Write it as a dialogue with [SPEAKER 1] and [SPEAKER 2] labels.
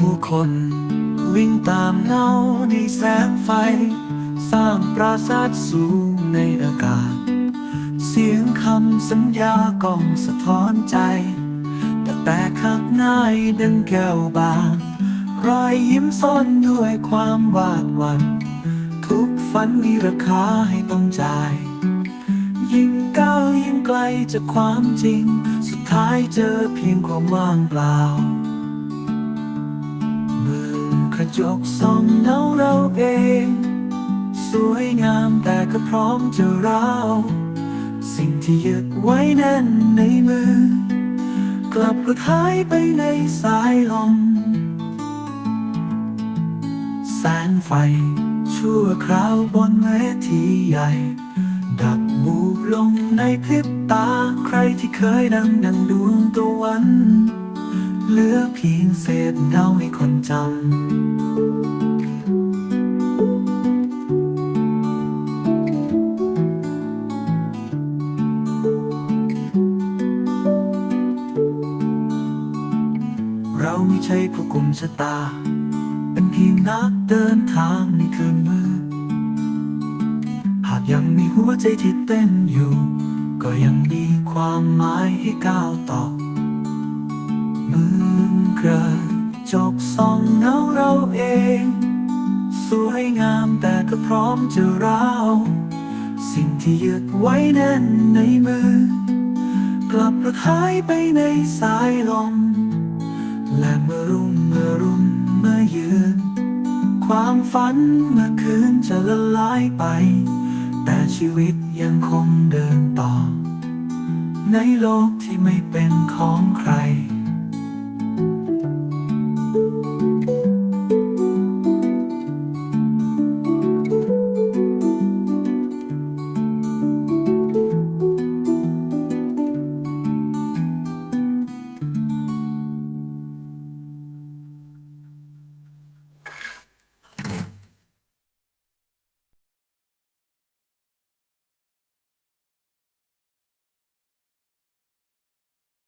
[SPEAKER 1] ผู้คน วิ่งตามเงาในแสงไฟ สร้างปราสาทสูงในอากาศ เสียงคำสัญญากล่องสะท้อนใจ แต่แต่ข้างในดังแก้วบานรอยยิ้มซ่อนด้วยความวาดวัน ทุกฝันมีราคาให้ต้องจ่ายยิ่งก้าวยิ่งไกลจากความจริง สุดท้ายเจอเพียงความว่างเปล่า ระจกส่องเงาเราเอง สวยงามแต่ก็พร้อมจะร้าวสิ่งที่ยึดไว้แน่นในมือ กลับหลุดหายไปในสายลมแสงไฟ ชั่วคราวบนเวทีใหญ่ ดับบูบลงในพริบตาใครที่เคยดังดังดวงตะวัน เหลือเพียงเศษเงาให้คน เราไม่ใช่ผู้กุมชะตา เป็นเพียงนักเดินทางในคืนมืดหากยังมีหัวใจที่เต้นอยู่ ก็ยังมีความหมายให้ก้าวต่อมือกระจกส่องเงาเราเอง สวยงามแต่ก็พร้อมจะร้าว สิ่งที่ยึดไว้แน่นในมือ กลับหลุดหายไปในสายลม และเมื่อรุ่งเมื่อรุ่งเมื่อยืน ความฝันเมื่อคืนจะละลายไป แต่ชีวิตยังคงเดินต่อ ในโลกที่ไม่เป็นของใคร